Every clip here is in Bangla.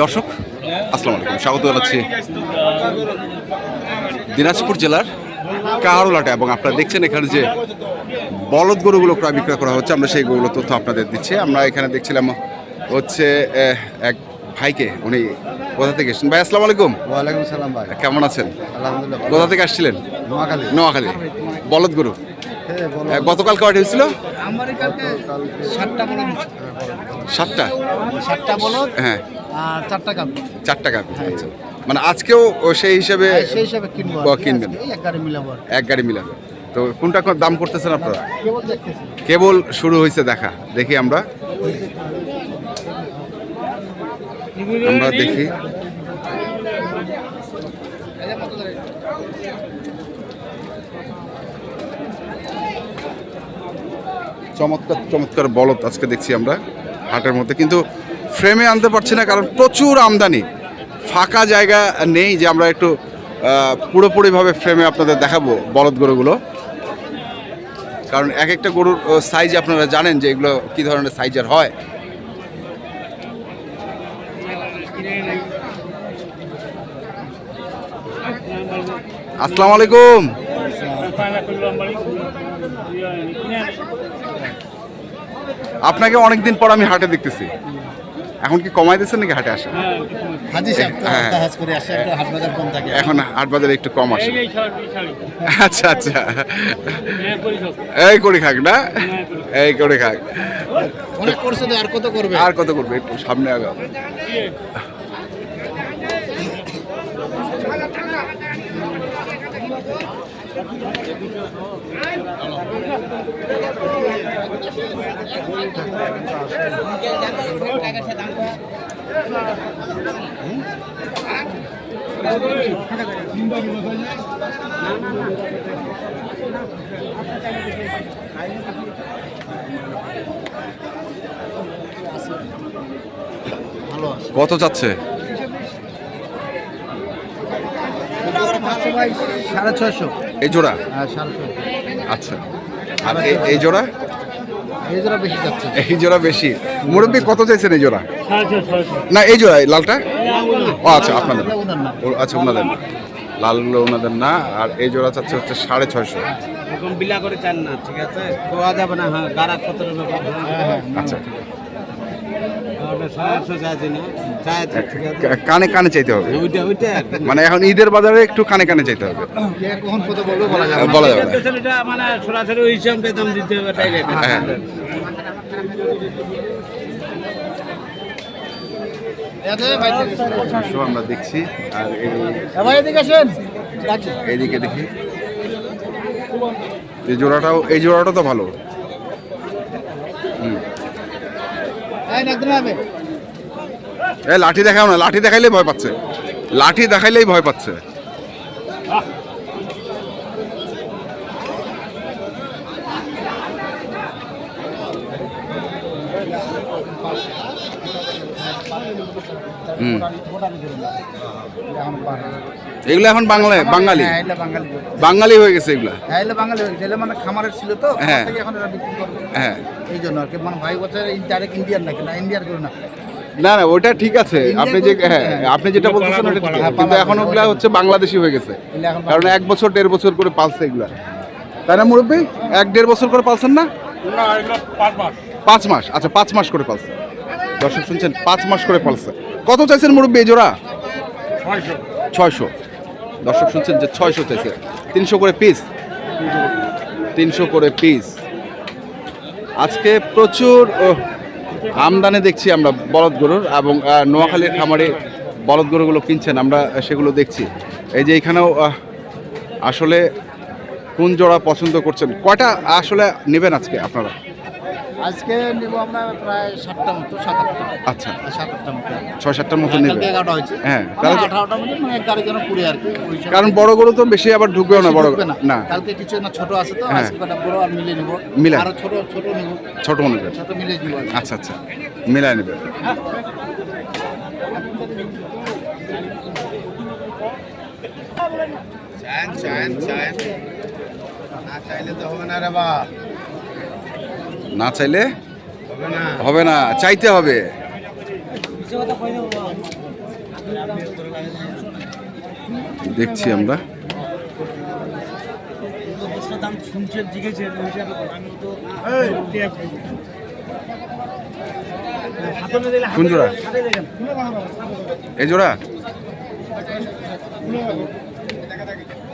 দর্শক আসসালামু আলাইকুম। স্বাগত জানাচ্ছি দিনাজপুর জেলার কাহারোলাটা এবং আপনারা দেখছেন এখানে যে বলদ গরুগুলো ক্রয় বিক্রয় করা হচ্ছে আমরা সেই গরুগুলো তথ্য আপনাদের দিচ্ছি। আমরা এখানে দেখছিলাম হচ্ছে এক ভাইকে উনি কোথা থেকে এসেছেন? ভাই আসসালামু আলাইকুম। ওয়ালাইকুম সালাম ভাই। কেমন আছেন? আলহামদুলিল্লাহ কোথা থেকে আসছিলেন? নোয়াখালী। নোয়াখালী। বলদ গরু? গতকাল কয়টা হয়েছিল সাতটা সাতটা? সাতটা হ্যাঁ। আর চারটা কাপ চারটা কাপি আচ্ছা। মানে আজকেও সেই হিসাবে সেই হিসাবে কিনবো। কিনবেন। এক গাড়ি মিলাবো এক গাড়ি মিলাবে। তো কোনটা কোন দাম করতেছেন আপনারা? কেবল কেবল শুরু হয়েছে দেখা দেখি আমরা। আমরা দেখি। চমৎকার চমৎকার বলদ আজকে দেখছি আমরা হাটের মধ্যে। কিন্তু ফ্রেমে আনতে পারছি না, কারণ প্রচুর আমদানি। ফাঁকা জায়গা নেই যে আমরা একটু পুরোপুরিভাবে ফ্রেমে আপনাদের দেখাবো বলদ গরুগুলো। কারণ এক একটা গরুর সাইজ আপনারা জানেন যে এগুলো কী ধরনের সাইজের হয়। আসসালামু আলাইকুম। আপনাকে অনেকদিন পর আমি হাটে দেখতেছি। এখন কি কমাই দিচ্ছেন নাকি হাটে আসা? হ্যাঁ। হাজ করে আসে একটা হাট বাজার কম থাকে। এখন হাট বাজারে একটু কম আসে। আচ্ছা আচ্ছা। এই করে খাক না? এই করে খাক। করছে তো আর কত করবে? আর কত করবে? একটু সামনে আগাও। আছে কত যাচ্ছে? সাড়ে ছয়শো। এই জোড়া? হ্যাঁ সাড়ে ছয়শো। আচ্ছা। আর এই- এই জোড়া? এই জোড়া বেশি যাচ্ছে। এই জোড়া বেশি। মুরব্বী কত চাইছেন এই জোড়া? না এই জোড়া লালটা? ও আচ্ছা আপনাদের। আচ্ছা ওনাদের না। লালগুলো ওনাদের না আর এই জোড়া চাচ্ছে হচ্ছে সাড়ে ছয়শো। বিলা করে চান না ঠিক আছে? যাবে না হ্যাঁ গাড়া কত হ্যাঁ আচ্ছা ওটা সমস্যা চাইছি না চাইছি ঠিক আছে কা- কানে কানে চাইতে হবে। মানে এখন ঈদের বাজারে একটু কানে কানে চাইতে হবে। বলা যাবে মানে সরাসরি ওই হিসাবে দাম দিতে হবে ডাইরেক্ট হ্যাঁ। আমরা দেখছি। আর এদিকে এইদিকে দেখি। এই জোড়াটাও এই জোড়াটা তো ভালো। এই লাঠি দেখাও না লাঠি দেখাইলেই ভয় পাচ্ছে। লাঠি দেখাইলেই ভয় পাচ্ছে। হুম। এগুলো এখন বাংলায় বাঙালি। হ্যাঁ বাঙালি। হয়ে গেছে এগুলা। হ্যাঁ এটা বাঙালি হয়ে গেছে। মানে খামারের ছিল তো হ্যাঁ। এখন এরা বিক্রি করবে। হ্যাঁ। এই জন্য আর কি মানে ভাই বছর ডাইরেক্ট ইন্ডিয়ান নাকি? না ইন্ডিয়ার করে না। না না ওটা ঠিক আছে। আপনি যে হ্যাঁ হ্যাঁ। আপনি যেটা বলতেছেন ওটা ঠিক। হ্যাঁ, কিন্তু এখন। ওগুলা হচ্ছে বাংলাদেশি হয়ে গেছে। এগুলো কারণ এক বছর দেড় বছর করে পালছে এগুলা। তাই না মুরব্বী? এক দেড় বছর করে পালছেন না? পাঁচ মাস। আচ্ছা পাঁচ মাস করে পালছে। দর্শক শুনছেন পাঁচ মাস করে পালছে। কত চাইছেন মুরব্বী এই জোড়া? ছয়শো। দর্শক শুনছেন যে ছয়শো চাইছে তিনশো করে পিস তিনশো করে পিস আজকে প্রচুর আমদানি দেখছি আমরা বলদ গরুর এবং নোয়াখালীর খামারে বলদ গরুগুলো কিনছেন, আমরা সেগুলো দেখছি। এই যে এখানেও আসলে কোন জোড়া পছন্দ করছেন? কয়টা আসলে নেবেন আজকে আপনারা? আজকে নিব আমরা প্রায় সাতটা মতো সাত আটটা। আচ্ছা। সাত আটটা মতো। ছয় সাতটার মতো এগারোটা হয়েছে। হ্যাঁ, তাহলে আঠারোটা মতো মানে এক গাড়ি যেন পুড়ে আর কি কারণ বড় গরু তো বেশি আবার ঢুকবেও না বড় না। না। কালকে কিছু না ছোট আছে তো হ্যাঁ। আজকে কটা বড় আর মিলে নিব। মিলে। আরও ছোট ছোট নিব। ছোট নেবেন ছোট মিলে নিব। আচ্ছা আচ্ছা। মিলাই নেবেন চান চান চান। না চাইলে তো হবে না রে বা না চাইলে হবে না চাইতে হবে। দেখছি আমরা। কোন এই জোড়া?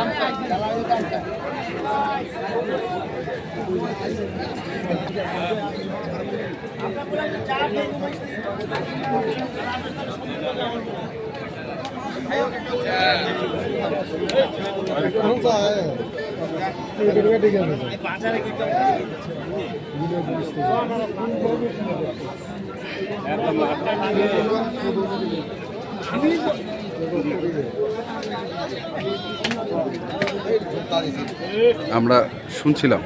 আপনার শুনছিলাম।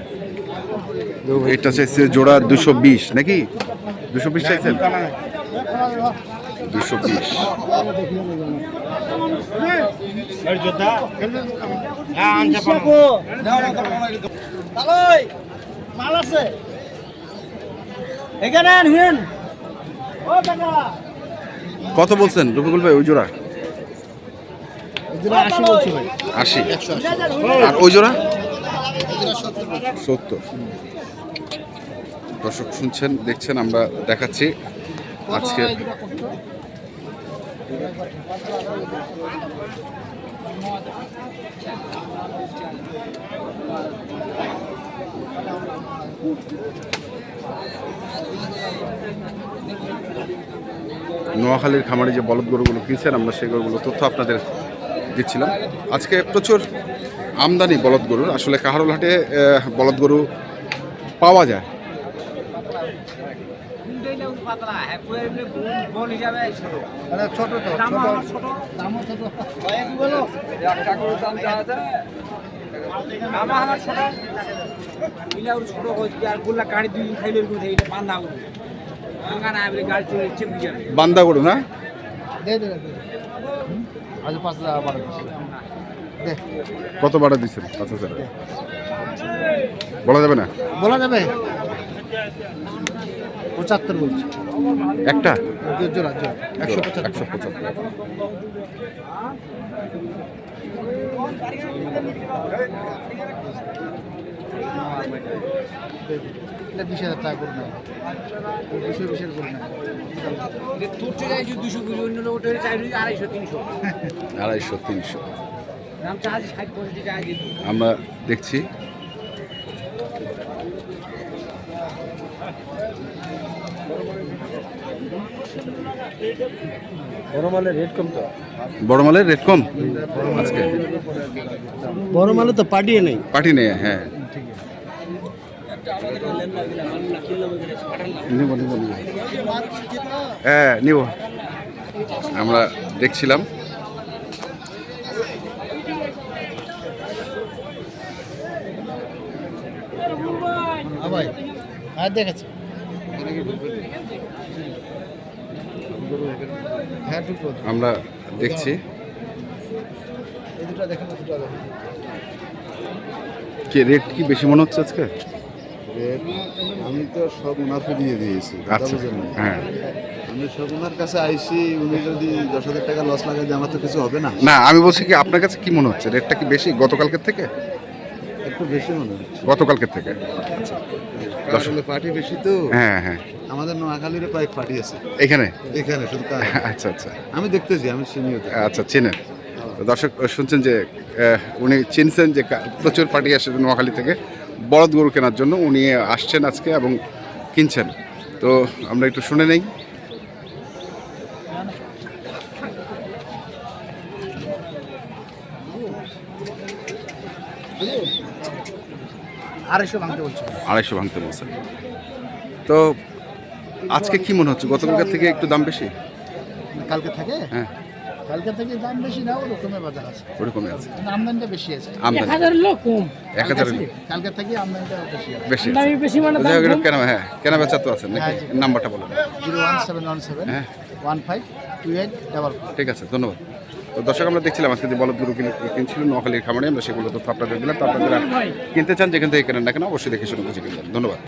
এটা চাইছে জোড়া দুশো বিশ নাকি? দুশো বিশ চাইছেন? কত বলছেন? রফিকুল ভাই, ওই জোড়া? আশি। আর ওই জোড়া? সত্তর। দর্শক শুনছেন, দেখছেন, আমরা দেখাচ্ছি। আজকে নোয়াখালীর খামারে যে বলদ গরুগুলো কিনছেন, আমরা সেই গরুগুলো তথ্য আপনাদের দিচ্ছিলাম। আজকে প্রচুর আমদানি বলদ গরুর। আসলে কাহারুল হাটে বলদ গরু পাওয়া যায়। আরে ছোট তো ছোট। দামও ছোট। ছোট। হচ্ছে আর গোল্লা কাড়ি দুই দিন খাইলে এরকম এটা বান্ধা উঠবে ভাঙা না বলে গাড়ি চলে চেপে যাবে বান্দা গরু না? দে দে দে। আজ পাঁচ হাজার বারো কত বাড়া দিচ্ছেন পাঁচ হাজার। বলা যাবে না? বলা যাবে? পঁচাত্তর বলছি। একটা? জোড়া জোড়া একশো পঁচাত্তর। একশো পঁচাত্তর। এটা বিশ হাজার টাকা করে নেয়। দুশো বিশের কুড়ি অন্য ওটা আড়াইশো তিনশো। আড়াইশো তিনশো। আমরা দেখছি। বড় মালের রেট কম তো? বড় মালের রেট কম? আজকে? বড় মালে তো পাঠিয়ে নেই। পার্টি নেই হ্যাঁ। হ্যাঁ নিব। আমরা দেখছিলাম। ভাই দেখেছি হ্যাঁ আমরা দেখছি। কি রেট কি বেশি মনে হচ্ছে আজকে? আমি তো সব ওনাকে দিয়ে দিয়েছি আচ্ছা। হ্যাঁ। আমি সব ওনার কাছে আইসি উনি যদি দশ হাজার টাকা লস লাগাই আমার তো কিছু হবে না। না আমি বলছি কি আপনার কাছে কি মনে হচ্ছে? রেটটা কি বেশি গতকালকের থেকে? একটু বেশি মনে হচ্ছে। গতকালকের থেকে। আসলে পার্টি বেশি তো। হ্যাঁ হ্যাঁ। আমাদের নোয়াখালীর কয়েক পার্টি আছে। এখানে? এখানে আচ্ছা আচ্ছা। আমি দেখতেছি আমি চিনি আচ্ছা চেনেন। দর্শক শুনছেন যে উনি চিনছেন যে প্রচুর পার্টি আসে নোয়াখালী থেকে। বলদ গরু কেনার জন্য উনি আসছেন আজকে এবং কিনছেন। তো আমরা একটু শুনে নেই। Hello. আড়াইশো ভাঙতে বলছে। আড়াইশো ভাঙতে বলছেন তো আজকে কি মনে হচ্ছে? গতকালকের থেকে একটু দাম বেশি? কালকে থাকে? হ্যাঁ। কালকে থেকে দাম বেশি না ওরকমের বাজার আছে। ওরকমই আছে। আমদানিটা বেশি আছে। আমদানি। হাজার লোক কম। এক হাজার কালকে থেকে আমদানিটা বেশি আছে। বেশি দামি বেশি মানে যাই হোক, কেন হ্যাঁ কেনা বেচা তো আছে নাকি? হ্যাঁ। নাম্বারটা বলো। Zero one seven one seven হ্যাঁ। One five two eight double ঠিক আছে ধন্যবাদ। তো দর্শক, আমরা দেখছিলাম আজকে যে বলদগুলো কিনছিল নোয়াখালীর খামারে, আমরা সেগুলো তো আপনাদের দিলাম। তো আপনারা কিনতে চান যেখান থেকে কেনেন না কেন, অবশ্যই দেখে শুনে বুঝে কিনবেন ধন্যবাদ।